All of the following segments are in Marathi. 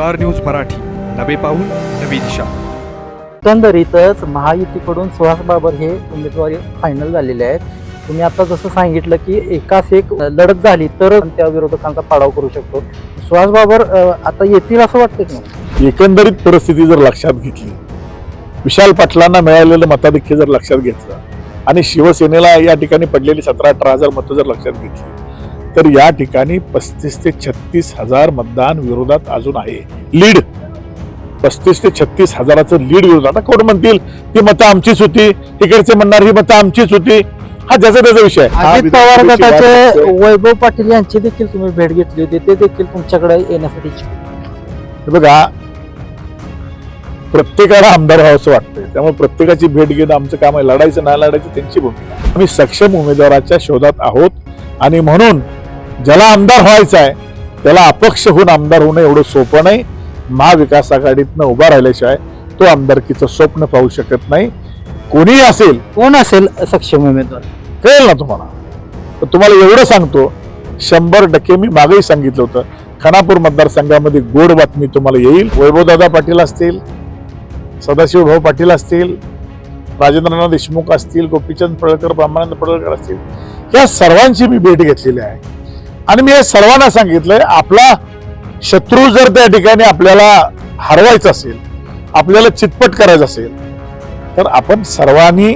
Star news Marathi. नवे पाऊल नवी दिशा. एकंदरीतच महायुतीकडून सुहास बाबर हे उमेदवारी फायनल झालेले आहेत. तुम्ही आता जसं सांगितलं की एकाच एक लढत झाली तर त्या विरोधकांचा पाडाव करू शकतो. सुहास बाबर आता येतील असं वाटतं की नाही? एकंदरीत परिस्थिती जर लक्षात घेतली विशाल पाटलांना मिळालेलं मताधिक्य जर लक्षात घेतलं आणि शिवसेनेला या ठिकाणी पडलेली सतरा अठरा हजार मतं जर लक्षात घेतली तर या ठिकाणी पस्तीस ते छत्तीस हजार मतदान विरोधात अजून आहे. लीड. पस्तीस ते छत्तीस हजाराचं लीड विरोध आता कोण म्हणतील? ती मतं आमचीच होती. इकडचे म्हणणार ही मतं आमचीच होती. हा ज्याचा त्याचा विषय आहे. अजित पवार गटाचे. वैभव पाटील यांची देखील तुम्ही भेट घेतली होती. ते देखील तुमच्याकडे येण्यासाठी इच्छुक. हे बघा प्रत्येकाला आमदार व्हावंसं वाटतंय. त्यामुळे प्रत्येकाची भेट घेणं आमचं काम आहे. लढायचं नाही लढायची त्यांची भूमिका. आहे. आम्ही सक्षम उमेदवाराच्या शोधात आहोत. आणि म्हणून ज्याला आमदार व्हायचं आहे त्याला अपक्ष होऊन आमदार होणं एवढं सोपं नाही. महाविकास आघाडीतनं उभा राहिल्याशिवाय तो आमदारकीचं स्वप्न पाहू शकत नाही. कोणीही असेल कोण असेल सक्षम उमेदवार? कळेल ना तुम्हाला. तर तुम्हाला एवढं सांगतो शंभर टक्के मी मागेही सांगितलं होतं. खानापूर मतदारसंघामध्ये गोड बातमी तुम्हाला येईल. वैभवदादा पाटील असतील सदाशिव भाऊ पाटील असतील राजेंद्रनाथ देशमुख असतील गोपीचंद पडळकर ब्रह्मानंद पडळकर असतील. या सर्वांची मी भेट घेतलेली आहे. आणि मी हे सर्वांना सांगितलंय आपला शत्रू जर त्या ठिकाणी आपल्याला हरवायचा असेल आपल्याला चितपट करायचं असेल तर आपण सर्वांनी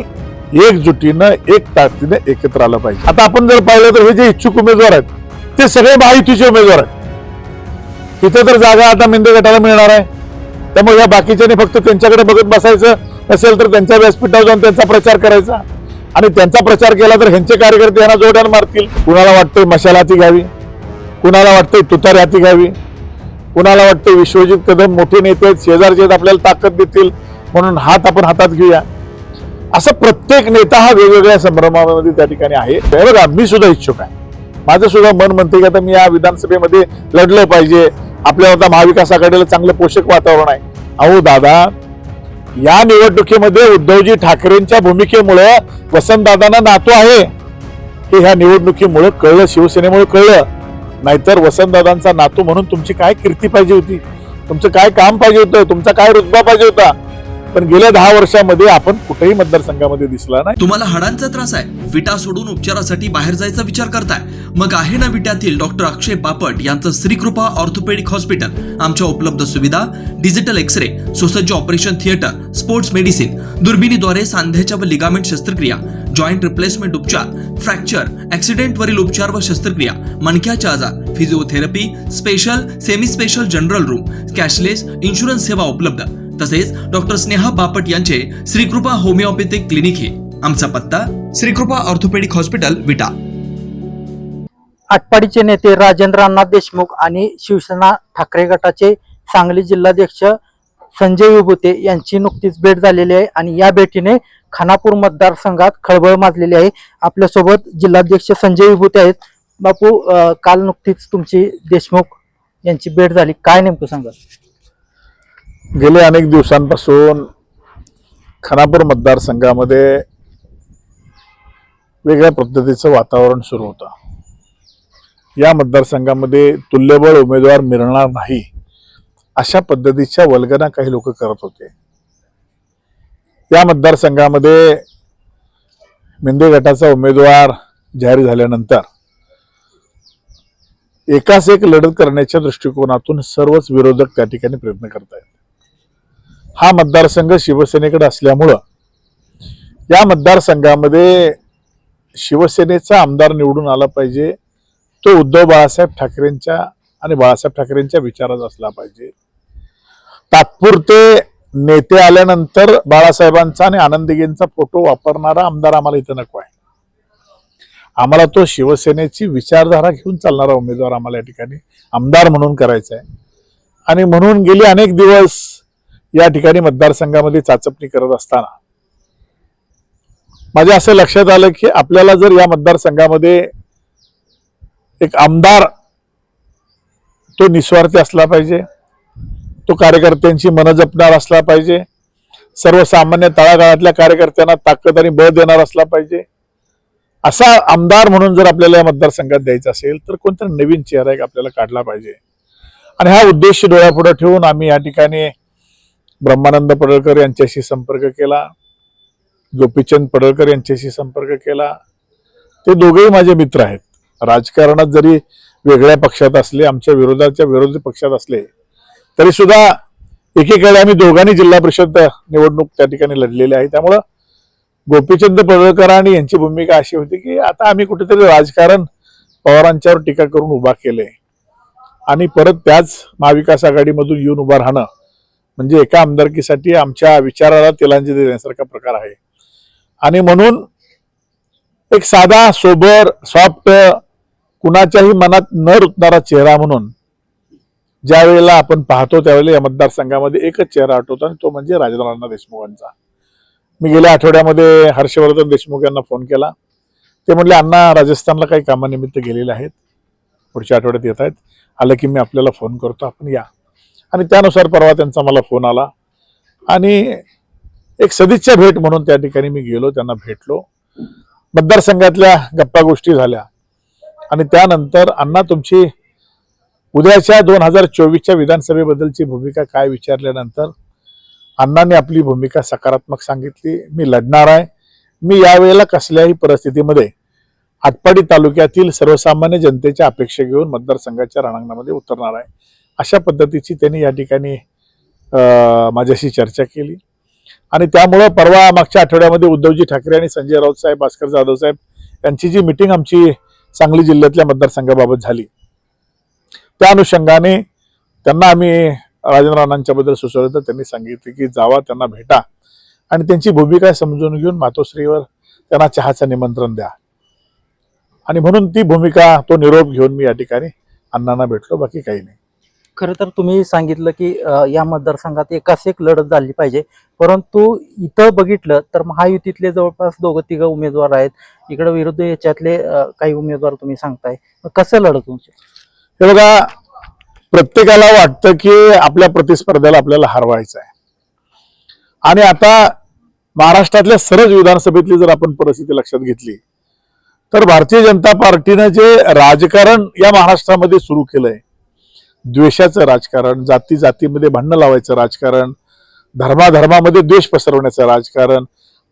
एकजुटीनं एक ताकदीनं एकत्र आलं पाहिजे. आता आपण जर पाहिलं तर हे जे इच्छुक उमेदवार आहेत ते सगळे महायुतीचे उमेदवार आहेत. तिथे तर जागा आता मेंदे गटाला मिळणार आहे. त्यामुळे या बाकीच्याने फक्त त्यांच्याकडे बघत बसायचं नसेल तर त्यांच्या व्यासपीठावर जाऊन त्यांचा प्रचार करायचा. आणि त्यांचा प्रचार केला तर ह्यांचे कार्यकर्ते यांना जोड्यान मारतील. कुणाला वाटतंय मशाल हाती घ्यावी? कुणाला वाटतंय तुतारी हाती घ्यावी? कुणाला वाटतंय विश्वजित कदम मोठे नेते आहेत शेजारचे आहेत, आपल्याला ताकद देतील? म्हणून हात आपण हातात घेऊया. असं प्रत्येक नेता हा वेगवेगळ्या संभ्रमामध्ये त्या ठिकाणी आहे. बघा मी सुद्धा इच्छुक आहे. माझं सुद्धा मन म्हणते की आता मी या विधानसभेमध्ये लढलं पाहिजे. आपल्याला आता महाविकास आघाडीला चांगलं पोषक वातावरण आहे. अहो दादा या निवडणुकीमध्ये उद्धवजी ठाकरेंच्या भूमिकेमुळे वसंतदादांना नातो आहे. हे ह्या निवडणुकीमुळे कळलं शिवसेनेमुळे कळलं. नाहीतर वसंतदादांचा नातू म्हणून तुमची काय कीर्ती पाहिजे होती? तुमचं काय काम पाहिजे होतं? तुमचा काय रुतबा पाहिजे होता? पण गेल्या दहा वर्षामध्ये आपण कुठेही मतदारसंघामध्ये दिसला नाही. तुम्हाला हाडांचा त्रास आहे. विटा सोडून उपचारासाठी बाहेर जायचा विचार करताय. मग आहे ना विट्यातील डॉक्टर अक्षय बापट यांचं श्रीकृपा ऑर्थोपेडिक हॉस्पिटल. आमच्या उपलब्ध सुविधा डिजिटल एक्स रे सुसज्ज ऑपरेशन थिएटर स्पोर्ट्स मेडिसिन दुर्बिणीद्वारे सांध्याच्या व लिगामेंट शस्त्रक्रिया जॉईंट रिप्लेसमेंट उपचार फ्रॅक्चर ऍक्सिडेंट वरील उपचार व शस्त्रक्रिया मणक्याचे आजार physiotherapy special semi special general room cashless insurance सेवा उपलब्ध. तसेच डॉक्टर स्नेहा बापट यांचे श्रीकृपा होमिओपॅथिक क्लिनिक हे. आमचा पत्ता श्रीकृपा ऑर्थोपेडिक हॉस्पिटल विटा. आटपाडीचे नेते राजेंद्र अण्णा देशमुख आणि शिवसेना ठाकरे गटाचे सांगली जिल्हाध्यक्ष संजय विभूते यांची नुकतीच भेट झालेली आहे आणि या भेटीने खानापूर मतदारसंघात खळबळ माजलेली आहे. आपल्यासोबत जिल्हाध्यक्ष संजय विभूते आहेत. बापू काल नुकतीच तुमची देशमुख यांची भेट झाली. काय नेमकं सांगा गेले अनेक दिवसांपासून खानापूर मतदारसंघामध्ये वेगळ्या पद्धतीचं वातावरण सुरू होतं. या मतदारसंघामध्ये तुल्यबळ उमेदवार मिळणार नाही अशा पद्धतीच्या वल्गना काही लोक करत होते. या मतदारसंघामध्ये मेंदे गटाचा उमेदवार जाहीर झाल्यानंतर एकाच एक लढत करण्याच्या दृष्टिकोनातून सर्वच विरोधक त्या ठिकाणी प्रयत्न करतायत. हा मतदारसंघ शिवसेनेकडे असल्यामुळं या मतदारसंघामध्ये शिवसेनेचा आमदार निवडून आला पाहिजे. तो उद्धव बाळासाहेब ठाकरेंच्या आणि बाळासाहेब ठाकरेंच्या विचारात असला पाहिजे. तात्पुरते नेते आल्यानंतर बाळासाहेबांचा आणि आनंदीगेंचा फोटो वापरणारा आमदार आम्हाला इथं नको आहे. आम्हाला तो शिवसेनेची विचारधारा घेऊन चालणारा उमेदवार आम्हाला या ठिकाणी आमदार म्हणून करायचा आहे. आणि म्हणून गेले अनेक दिवस या ठिकाणी मतदारसंघामध्ये चाचपणी करत असताना. माझ्या असं लक्षात आलं की आपल्याला जर या मतदारसंघामध्ये एक आमदार तो निस्वार्थी असला पाहिजे तो कार्यकर्त्यांची मन जपणार असला पाहिजे सर्वसामान्य तळागाळातल्या कार्यकर्त्यांना ताकद आणि बळ देणार असला पाहिजे असा आमदार म्हणून जर आपल्याला या मतदारसंघात द्यायचा असेल तर कोणता नवीन चेहरा एक आपल्याला काढला पाहिजे. आणि हा उद्देश डोळ्यापुढे ठेवून आम्ही या ठिकाणी ब्रह्मानंद पडळकर यांच्याशी संपर्क केला. गोपीचंद पडळकर यांच्याशी संपर्क केला. ते दोघेही माझे मित्र आहेत. राजकारणात जरी वेगळ्या पक्षात असले आमच्या विरोधाच्या विरोधी पक्षात असले तरी सुद्धा एकीकडे आम्ही दोघांनी जिल्हा परिषद निवडणूक त्या ठिकाणी लढलेली आहे. त्यामुळं गोपीचंद पडळकर आणि यांची भूमिका अशी होती की आता आम्ही कुठेतरी राजकारण पवारांच्यावर टीका करून उभा केले आणि परत त्याच महाविकास आघाडीमधून येऊन उभा राहणं म्हणजे एका आमदारकीसाठी आमच्या विचाराला तिलांजली देण्यासारखा प्रकार आहे. आणि म्हणून एक साधा सोबर सॉफ्ट कुणाच्याही मनात न रुतणारा चेहरा म्हणून ज्या वेळेला आपण पाहतो त्यावेळेला या मतदारसंघामध्ये एकच चेहरा आठवतो आणि तो म्हणजे राजेंद्र देशमुखांचा. मी गेल्या आठवड्यामध्ये हर्षवर्धन देशमुख यांना फोन केला. ते म्हणले अण्णा राजस्थानला काही कामानिमित्त गेलेले आहेत. पुढच्या आठवड्यात येत आहेत. आलं की मी आपल्याला फोन करतो. आपण या. आणि त्यानुसार परवा त्यांचा मला फोन आला. आणि एक सदिच्छा भेट म्हणून त्या ठिकाणी मी गेलो त्यांना भेटलो. मतदारसंघातल्या गप्पा गोष्टी झाल्या. आणि त्यानंतर अण्णा तुमची उद्याच्या दोन हजार चोवीसच्या विधानसभेबद्दलची भूमिका काय? विचारल्यानंतर अण्णांनी आपली भूमिका सकारात्मक सांगितली. मी लढणार आहे. मी यावेळेला कसल्याही परिस्थितीमध्ये आटपाडी तालुक्यातील सर्वसामान्य जनतेच्या अपेक्षा घेऊन मतदारसंघाच्या रणांगणामध्ये उतरणार आहे. अशा पद्धतीची त्यांनी या ठिकाणी माझ्याशी चर्चा केली. आणि त्यामुळं परवा मागच्या आठवड्यामध्ये उद्धवजी ठाकरे आणि संजय राऊत साहेब भास्कर जाधव साहेब यांची जी मिटिंग आमची सांगली जिल्ह्यातल्या मतदारसंघाबाबत झाली. त्या अनुषंगाने त्यांना आम्ही राजेंद्र अण्णांच्याबद्दल सुचवलं. तर त्यांनी सांगितले की जावा त्यांना भेटा आणि त्यांची भूमिका समजून घेऊन मातोश्रीवर त्यांना चहाचं निमंत्रण द्या. आणि म्हणून ती भूमिका तो निरोप घेऊन मी या ठिकाणी अण्णांना भेटलो. बाकी काही नाही. खरं तर तुम्ही सांगितलं की अ, या मतदारसंघात एकाच एक लढत झाली पाहिजे. परंतु इथं बघितलं तर महायुतीतले जवळपास दोघं तिघं उमेदवार आहेत. इकडे विरुद्ध याच्यातले अ, काही उमेदवार तुम्ही सांगताय. मग कसं लढत तुमची हे बघा प्रत्येकाला वाटतं की आपल्या प्रतिस्पर्ध्याला आपल्याला हरवायचं आहे. आणि आता महाराष्ट्रातल्या सरज विधानसभेतली जर आपण परिस्थिती लक्षात घेतली तर भारतीय जनता पार्टीनं जे राजकारण या महाराष्ट्रामध्ये सुरू केलंय द्वेषाचं राजकारण जाती जातीमध्ये भांडणं लावायचं राजकारण धर्माधर्मामध्ये द्वेष पसरवण्याचं राजकारण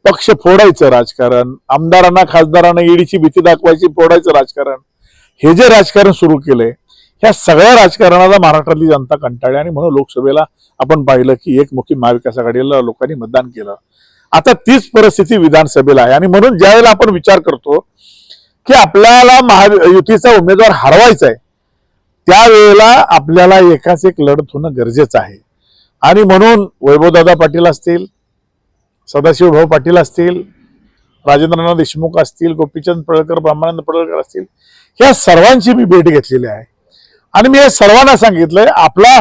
पक्ष फोडायचं राजकारण आमदारांना खासदारांना ईडीची भीती दाखवायची फोडायचं राजकारण हे जे राजकारण सुरू केलंय ह्या सगळ्या राजकारणाला महाराष्ट्रातली जनता कंटाळली आणि म्हणून लोकसभेला आपण पाहिलं की एकमुखी महाविकास आघाडीला लोकांनी मतदान केलं. आता तीच परिस्थिती विधानसभेला आहे आणि म्हणून ज्यावेळेला आपण विचार करतो की आपल्याला महा युतीचा उमेदवार हरवायचा आहे त्यावेळेला आपल्याला एकाच एक लढत होणं गरजेचं आहे. आणि म्हणून वैभवदादा पाटील असतील सदाशिव भाऊ पाटील असतील राजेंद्रनाथ देशमुख असतील गोपीचंद पडळकर ब्रह्मानंद पडळकर असतील ह्या सर्वांची मी भेट घेतलेली आहे. आणि मी हे सर्वांना सांगितलंय आपला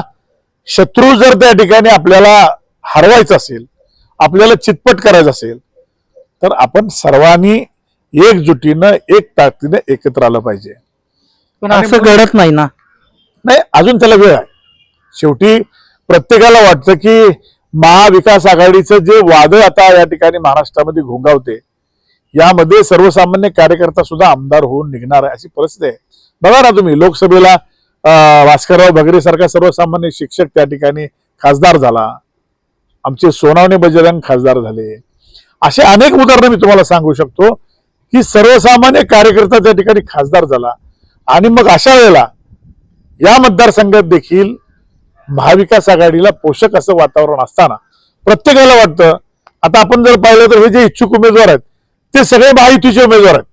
शत्रू जर त्या ठिकाणी आपल्याला हरवायचा असेल आपल्याला चितपट करायचं असेल तर आपण सर्वांनी एकजुटीनं एक ताकदीनं एकत्र आलं पाहिजे. पण असं घडत नाही ना. नाही अजून त्याला वेळ आहे. शेवटी प्रत्येकाला वाटतं की महाविकास आघाडीचं जे वादळ आता या ठिकाणी महाराष्ट्रामध्ये घोंगावते यामध्ये सर्वसामान्य कार्यकर्ता सुद्धा आमदार होऊन निघणार आहे अशी परिस्थिती आहे. बघा ना तुम्ही लोकसभेला भास्करराव भगरे सारखा सर्वसामान्य शिक्षक त्या ठिकाणी खासदार झाला. आमचे सोनावणे बजरंग खासदार झाले. असे अनेक उदाहरणं मी तुम्हाला सांगू शकतो की सर्वसामान्य कार्यकर्ता त्या ठिकाणी खासदार झाला. आणि मग अशा वेळेला या मतदारसंघात देखील महाविकास आघाडीला पोषक असं वातावरण असताना प्रत्येकाला वाटतं आता आपण जर पाहिलं तर हे जे इच्छुक उमेदवार आहेत ते सगळे महायुतीचे उमेदवार आहेत.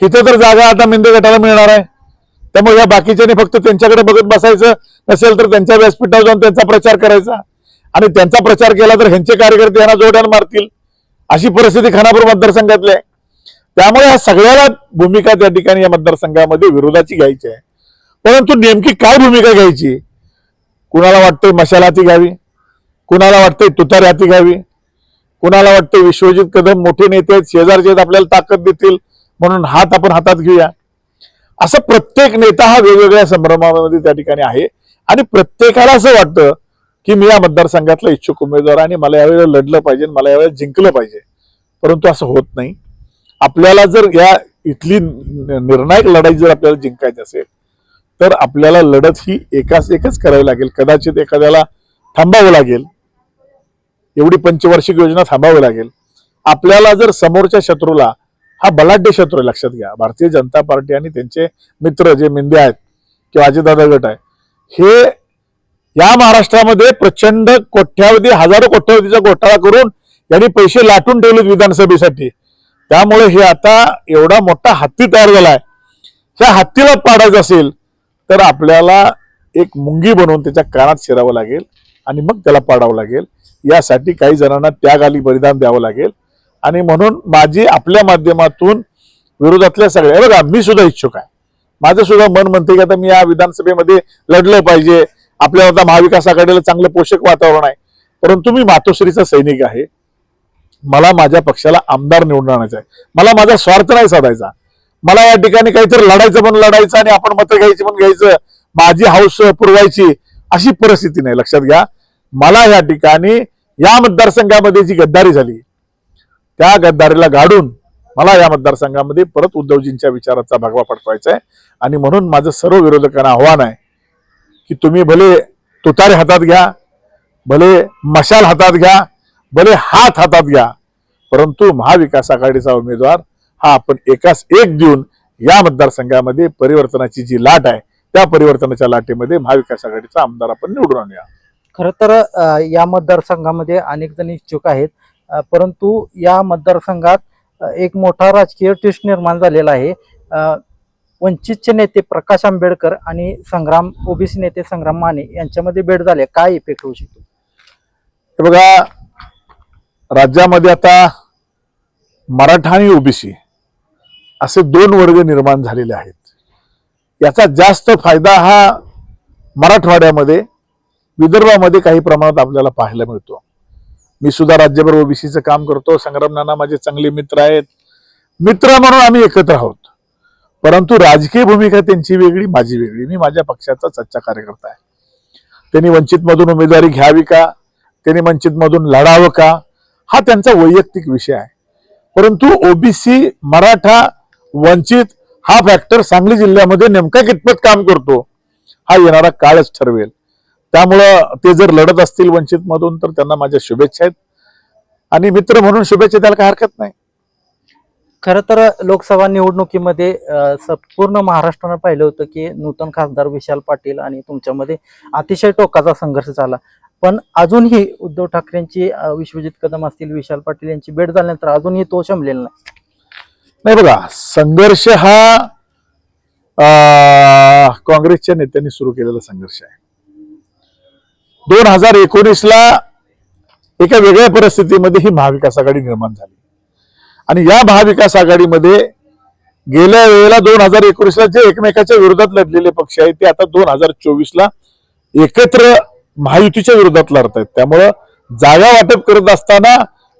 इथं तर जागा आता मिंदे गटाला मिळणार आहे. त्यामुळे या बाकीच्याने फक्त त्यांच्याकडे बघत बसायचं नसेल तर त्यांच्या व्यासपीठावर जाऊन त्यांचा प्रचार करायचा. आणि त्यांचा प्रचार केला तर ह्यांचे कार्यकर्ते यांना जोड्यान मारतील. अशी परिस्थिती खानापूर मतदारसंघातली आहे. त्यामुळे ह्या सगळ्याला भूमिका त्या ठिकाणी या मतदारसंघामध्ये विरोधाची घ्यायची आहे. परंतु नेमकी काय भूमिका घ्यायची? कुणाला वाटतंय मशाला हाती घ्यावी? कुणाला वाटतंय तुतार हाती घ्यावी? कुणाला वाटतंय विश्वजित कदम मोठे नेते आहेत शेजारचे आपल्याला ताकद देतील म्हणून हात आपण हातात घेऊया. असं प्रत्येक नेता हा वेगवेगळ्या संभ्रमामध्ये त्या ठिकाणी आहे. आणि प्रत्येकाला असं वाटतं की मी या मतदारसंघातला इच्छुक उमेदवार आणि मला यावेळेला लढलं पाहिजे मला यावेळेला जिंकलं पाहिजे. परंतु असं होत नाही. आपल्याला जर या इथली निर्णायक लढाई जर आपल्याला जिंकायची असेल तर आपल्याला लढत ही एकाच एकच करावी लागेल. कदाचित एखाद्याला थांबावं लागेल. एवढी पंचवार्षिक योजना थांबावी लागेल. आपल्याला जर समोरच्या शत्रूला हा बलाढ्य शत्रू आहे लक्षात घ्या. भारतीय जनता पार्टी आणि त्यांचे मित्र जे मिंदे आहेत किंवा अजितदादा गट आहे हे या महाराष्ट्रामध्ये प्रचंड कोट्यावधी हजारो कोट्यावधीचा घोटाळा करून यांनी पैसे लाटून ठेवलेत विधानसभेसाठी. त्यामुळे हे आता एवढा मोठा हत्ती तयार झालाय. ह्या हत्तीला पाडायचं असेल तर आपल्याला एक मुंगी बनवून त्याच्या कानात शिरावं लागेल आणि मग त्याला पाडावं लागेल. यासाठी काही जणांना त्याग आली बलिदान द्यावं लागेल. आणि म्हणून माझी आपल्या माध्यमातून विरोधातल्या सगळ्या बघा मी सुद्धा इच्छुक आहे. माझं सुद्धा मन म्हणते की आता मी या विधानसभेमध्ये लढलं पाहिजे. आपल्या आता महाविकास आघाडीला चांगलं पोषक वातावरण आहे. परंतु मी मातोश्रीचा सैनिक आहे. मला माझ्या पक्षाला आमदार निवडून आणायचा आहे. मला माझा स्वार्थ नाही साधायचा. मला या ठिकाणी काहीतरी लढायचं पण लढायचं आणि आपण मतं घ्यायची पण घ्यायचं. माझी हौस पुरवायची अशी परिस्थिती नाही लक्षात घ्या. मला या ठिकाणी या मतदारसंघामध्ये जी गद्दारी झाली त्या गद्दारीला गाडून मला या मतदारसंघामध्ये परत उद्धवजींच्या विचाराचा भगवा पटवायचा आहे. आणि म्हणून माझं सर्व विरोधकांना आव्हान आहे की तुम्ही भले तुतारे हातात घ्या भले मशाल हातात घ्या भले हात हातात घ्या परंतु महाविकास आघाडीचा उमेदवार हा आपण एकाच एक देऊन या मतदारसंघामध्ये परिवर्तनाची जी लाट आहे त्या परिवर्तनाच्या लाटेमध्ये महाविकास आघाडीचा आमदार आपण निवडून आणूया. खरं तर या मतदारसंघामध्ये अनेक जण इच्छुक आहेत परंतु या मतदारसंघात एक मोठा राजकीय ट्विस्ट निर्माण झालेला आहे. वंचितचे नेते प्रकाश आंबेडकर आणि संग्राम ओबीसी नेते संग्राम माने यांच्यामध्ये भेट झाली काय इफेक्ट होऊ शकतो? हे बघा राज्यामध्ये आता मराठा आणि ओबीसी असे दोन वर्ग निर्माण झालेले आहेत. याचा जास्त फायदा हा मराठवाड्यामध्ये विदर्भामध्ये काही प्रमाणात आपल्याला पाहायला मिळतो. मी सुद्धा राज्यभर ओबीसीचं काम करतो. संग्राम नाना माझे चांगले मित्र आहेत. मित्र म्हणून आम्ही एकत्र आहोत. परंतु राजकीय भूमिका त्यांची वेगळी माझी वेगळी. मी माझ्या पक्षाचा सच्चा कार्यकर्ता आहे. त्यांनी वंचितमधून उमेदवारी घ्यावी का? त्यांनी वंचितमधून लढावं का? हा त्यांचा वैयक्तिक विषय आहे. परंतु ओबीसी मराठा वंचित हा फॅक्टर सांगली जिल्ह्यामध्ये नेमका कितपत काम करतो हा येणारा काळच ठरवेल. त्यामुळं ते जर लढत असतील वंचित मधून तर त्यांना माझ्या शुभेच्छा आहेत. आणि मित्र म्हणून शुभेच्छा द्यायला काही हरकत नाही. खरं तर लोकसभा निवडणुकीमध्ये संपूर्ण महाराष्ट्रानं पाहिलं होतं की नूतन खासदार विशाल पाटील आणि तुमच्यामध्ये अतिशय टोकाचा संघर्ष झाला. पण अजूनही उद्धव ठाकरेंची विश्वजित कदम असतील विशाल पाटील यांची भेट झाल्यानंतर अजूनही तो शमलेला नाही. नाही बघा संघर्ष हा काँग्रेसच्या नेत्यांनी सुरू केलेला संघर्ष आहे. दोन हजार एकोणीसला एका वेगळ्या परिस्थितीमध्ये ही महाविकास आघाडी निर्माण झाली. आणि या महाविकास आघाडीमध्ये गेल्या वेळेला दोन हजार एकोणीसला जे एकमेकाच्या विरोधात लढलेले पक्ष आहेत ते आता दोन हजार चोवीसला एकत्र महायुतीच्या विरोधात लढत आहेत त्यामुळं जागा वाटप करत असताना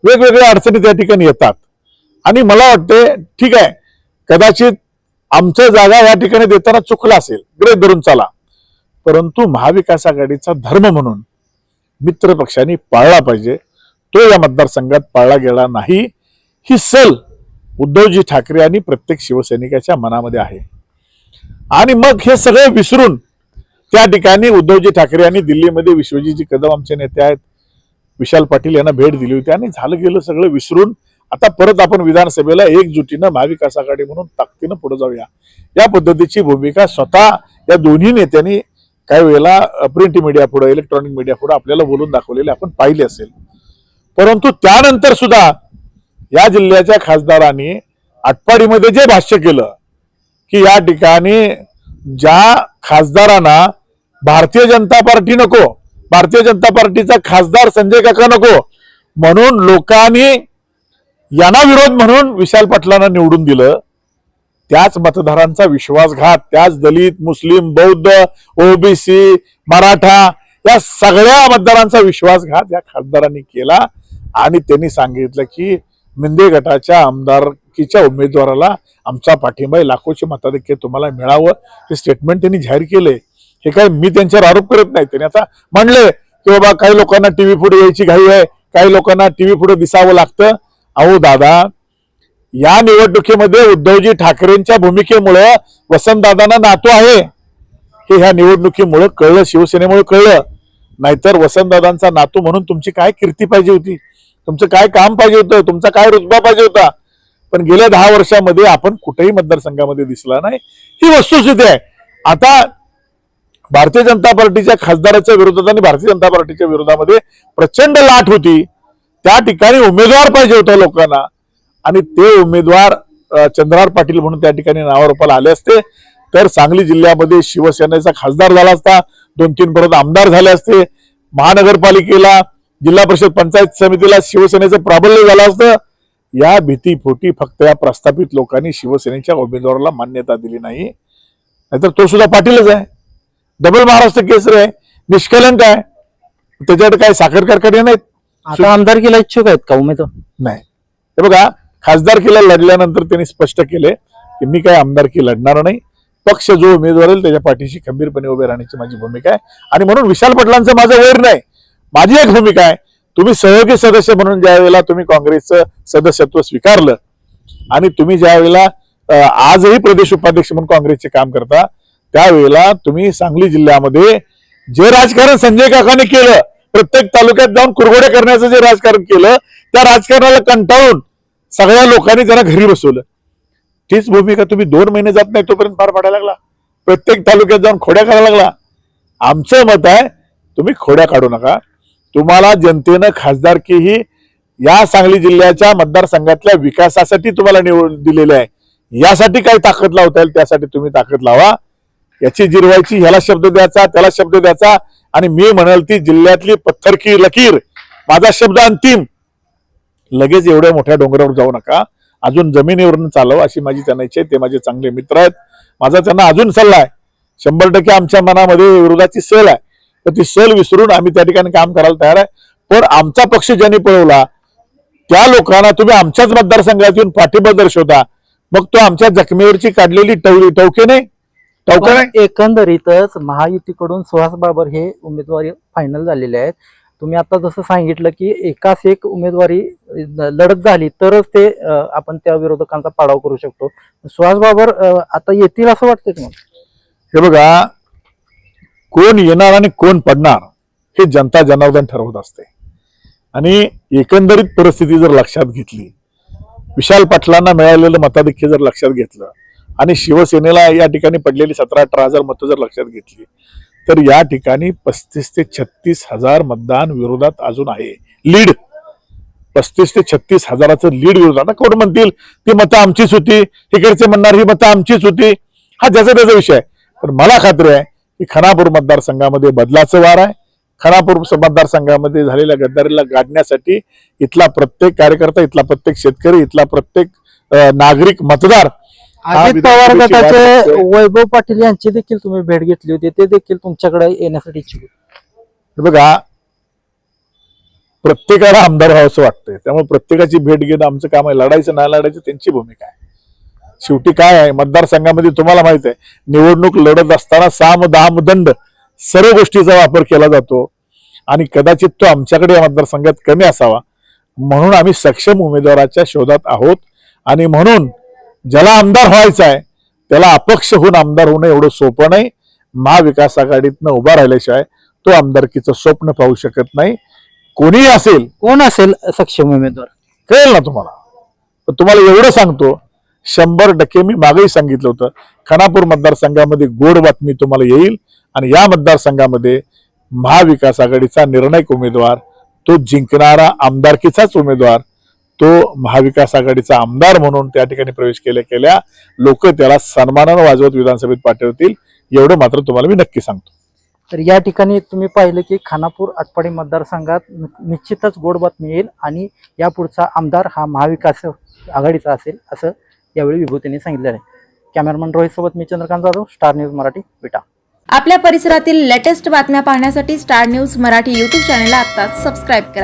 वेगवेगळ्या अडचणी त्या ठिकाणी येतात. आणि मला वाटते ठीक आहे कदाचित आमचं जागा या ठिकाणी देताना चुकला असेल ग्रेट धरून चला. परंतु महाविकास आघाडीचा धर्म म्हणून मित्र पक्षांनी पाळला पाहिजे. तो या मतदारसंघात पाळला गेला नाही. ही सल उद्धवजी ठाकरे आणि प्रत्येक शिवसैनिकाच्या मनामध्ये आहे. आणि मग हे सगळं विसरून त्या ठिकाणी उद्धवजी ठाकरे यांनी दिल्लीमध्ये विश्वजीतजी कदम आमचे नेते आहेत. विशाल पाटील यांना भेट दिली होती आणि झालं गेलं सगळं विसरून आता परत आपण विधानसभेला एकजुटीनं महाविकास आघाडी म्हणून ताकदीनं पुढे जाऊया. या पद्धतीची भूमिका स्वतः या दोन्ही नेत्यांनी काही वेळेला प्रिंट मीडिया पुढे इलेक्ट्रॉनिक मीडिया पुढे आपल्याला बोलून दाखवलेले आपण पाहिले असेल. परंतु त्यानंतर सुद्धा या जिल्ह्याच्या खासदारांनी आटपाडीमध्ये जे भाष्य केलं की या ठिकाणी ज्या खासदारांना भारतीय जनता पार्टी नको भारतीय जनता पार्टीचा खासदार संजय काका नको म्हणून लोकांनी यांना विरोध म्हणून विशाल पाटलांना निवडून दिलं. त्याच मतदारांचा विश्वासघात त्याच दलित मुस्लिम बौद्ध ओबीसी मराठा या सगळ्या मतदारांचा विश्वासघात या खासदारांनी केला. आणि त्यांनी सांगितलं की मिंदे गटाच्या आमदारकीच्या उमेदवाराला आमचा पाठिंबा आहे, लाखोचे मताधिक्य तुम्हाला मिळावं. हे स्टेटमेंट त्यांनी जाहीर केले. हे काय मी त्यांच्यावर आरोप करत नाही. त्यांनी आता म्हणले की बाबा काही लोकांना टीव्ही पुढे यायची घाई आहे. काही लोकांना टीव्ही पुढे दिसावं लागतं. अहो दादा या निवडणुकीमध्ये उद्धवजी ठाकरेंच्या भूमिकेमुळं वसंतदादांना नातू आहे. हे ह्या निवडणुकीमुळं कळलं शिवसेनेमुळे कळलं. नाहीतर वसंतदादांचा नातू म्हणून तुमची काय कीर्ती पाहिजे होती? तुमचं काय काम पाहिजे होतं? तुमचा काय रुतबा पाहिजे होता? पण गेल्या दहा वर्षामध्ये आपण कुठेही मतदारसंघामध्ये दिसला नाही. ही वस्तुस्थिती आहे. आता भारतीय जनता पार्टीच्या खासदाराच्या विरोधात आणि भारतीय जनता पार्टीच्या विरोधामध्ये प्रचंड लाट होती. त्या ठिकाणी उमेदवार पाहिजे होता लोकांना. आणि ते उमेदवार चंद्रार पाटील म्हणून त्या ठिकाणी नावारोपाला आले असते. तर सांगली जिल्ह्यामध्ये शिवसेनेचा खासदार झाला असता. दोन तीन परत आमदार झाले असते. महानगरपालिकेला जिल्हा परिषद पंचायत समितीला शिवसेनेचं प्राबल्य झालं असतं. या भीतीपोटी फक्त या प्रस्थापित लोकांनी शिवसेनेच्या उमेदवाराला मान्यता दिली नाही. नाहीतर तो सुद्धा पाटीलच आहे. डबल महाराष्ट्र केसरी आहे. निष्कलंक आहे. त्याच्याकडे काय साखर कारखाने नाहीत. आता आमदारकीला इच्छुक आहेत का उमेदवार? नाही. हे बघा खासदारकीला लढल्यानंतर त्यांनी स्पष्ट केले की मी काय आमदारकी लढणार नाही. पक्ष जो उमेदवार येईल त्याच्या पाठीशी खंबीरपणे उभे राहण्याची माझी भूमिका आहे. आणि म्हणून विशाल पाटलांचं माझं वैर नाही. माझी एक भूमिका आहे. तुम्ही सहयोगी सदस्य म्हणून ज्या वेळेला तुम्ही काँग्रेसचं सदस्यत्व स्वीकारलं आणि तुम्ही ज्या वेळेला आजही प्रदेश उपाध्यक्ष म्हणून काँग्रेसचे काम करता त्यावेळेला तुम्ही सांगली जिल्ह्यामध्ये जे राजकारण संजय काकाने केलं प्रत्येक तालुक्यात जाऊन कुरघोडे करण्याचं जे राजकारण केलं त्या राजकारणाला कंटाळून सगळ्या लोकांनी त्यांना घरी बसवलं. तीच भूमिका तुम्ही दोन महिने जात नाही तोपर्यंत पार पाडायला लागला. प्रत्येक तालुक्यात जाऊन खोड्या करायला लागला. आमचं मत आहे तुम्ही खोड्या काढू नका. तुम्हाला जनतेनं खासदारकी ही या सांगली जिल्ह्याच्या मतदारसंघातल्या विकासासाठी तुम्हाला निवडून दिलेली आहे. यासाठी काही ताकद लावता येईल त्यासाठी तुम्ही ताकद लावा. याची जिरवायची ह्याला शब्द द्यायचा त्याला शब्द द्यायचा आणि मी म्हणाल ती जिल्ह्यातली पत्थरकी लकीर माझा शब्द अंतिम. लगेच एवढ्या मोठ्या डोंगरावर जाऊ नका. अजून जमिनीवरून चालव अशी माझी त्यांना इच्छा आहे. ते माझे चांगले मित्र आहेत. माझा त्यांना अजून सल्ला आहे. शंभर टक्के आमच्या मनामध्ये विरोधाची सल आहे. तर ती सल विसरून आम्ही त्या ठिकाणी काम करायला तयार आहे. पण आमचा पक्ष ज्यांनी पळवला त्या लोकांना तुम्ही आमच्याच मतदारसंघात येऊन पाठिंबा दर्शवता. मग तो आमच्या जखमेवरची काढलेली टवली टवके नाही टवका नाही पण एकंदरीतच महायुतीकडून सुहास बाबर हे उमेदवारी फायनल झालेले आहेत. तुम्ही आता जसं सांगितलं की एकाच एक उमेदवारी लढत झाली तरच ते आपण त्या विरोधकांचा पाडाव करू शकतो. सुहास बाबर आता येतील असं वाटतंय तुम्हाला? हे बघा कोण येणार आणि कोण पडणार हे जनता जनार्दन ठरवत असते. आणि एकंदरीत परिस्थिती जर लक्षात घेतली विशाल पाटलांना मिळालेलं मताधिक्य जर लक्षात घेतलं आणि शिवसेनेला या ठिकाणी पडलेली सतरा अठरा हजार मतं जर लक्षात घेतली तर या ठिकाणी पस्तीस ते छत्तीस हजार मतदान विरोधात अजून आहे. लीड. पस्तीस ते छत्तीस हजाराचं लीड विरोधात. आता कोण म्हणतील? ती मतं आमचीच होती. तिकडचे म्हणणार ही मतं आमचीच होती. हा ज्याचा त्याचा विषय आहे. पण मला खात्री आहे की खानापूर मतदारसंघामध्ये बदलाचं वार आहे. खानापूर मतदारसंघामध्ये झालेल्या गद्दारीला गाडण्यासाठी इथला प्रत्येक कार्यकर्ता इथला प्रत्येक शेतकरी इथला प्रत्येक नागरिक मतदार अजित पवार गटाचे. वैभव पाटील यांची देखील तुम्ही भेट घेतली होती. ते देखील तुमच्याकडे येण्यासाठी इच्छुक बघा प्रत्येकाला आमदार व्हावं वाटतंय. त्यामुळे प्रत्येकाची भेट घेणं आमचं काम आहे. लढायचं नाही लढायचं त्यांची भूमिका आहे. शेवटी काय आहे? मतदारसंघामध्ये तुम्हाला माहीत आहे निवडणूक लढत असताना साम दाम दंड सर्व गोष्टीचा वापर केला जातो. आणि कदाचित तो आमच्याकडे या मतदारसंघात कमी असावा. म्हणून आम्ही सक्षम उमेदवाराच्या शोधात आहोत. आणि म्हणून ज्याला आमदार व्हायचा आहे त्याला अपक्ष होऊन आमदार होणं एवढं सोपं नाही. महाविकास आघाडीतनं उभा राहिल्याशिवाय तो आमदारकीचं स्वप्न पाहू शकत नाही. कोणीही असेल कोण असेल सक्षम उमेदवार? कळेल ना तुम्हाला. तुम्हाला एवढं सांगतो शंभर टक्के मी मागेही सांगितलं होतं खानापूर मतदारसंघामध्ये गोड बातमी तुम्हाला येईल आणि या मतदारसंघामध्ये महाविकास आघाडीचा निर्णायक उमेदवार तो जिंकणारा आमदारकीचाच उमेदवार तो महाविकास आघाडीचा आमदार म्हणून त्या ठिकाणी प्रवेश केल्या केल्या. लोक त्याला सन्मानानं वाजवत विधानसभेत पाठवतील. एवढं मात्र तुम्हाला मी नक्की सांगतो. तर या ठिकाणी तुम्ही पाहिलं की खानापूर आटपाडी मतदारसंघात निश्चितच गोड बातमी येईल आणि यापुढचा आमदार हा महाविकास आघाडीचा असेल असं यावेळी विभूतीने सांगितलेलं आहे. कॅमेरामन रोहित सोबत मी चंद्रकांत जाधव स्टार न्यूज मराठी विटा. आपल्या परिसरातील लेटेस्ट बातम्या पाहण्यासाठी स्टार न्यूज मराठी यूट्यूब चॅनलला आत्ताच सबस्क्राईब करा.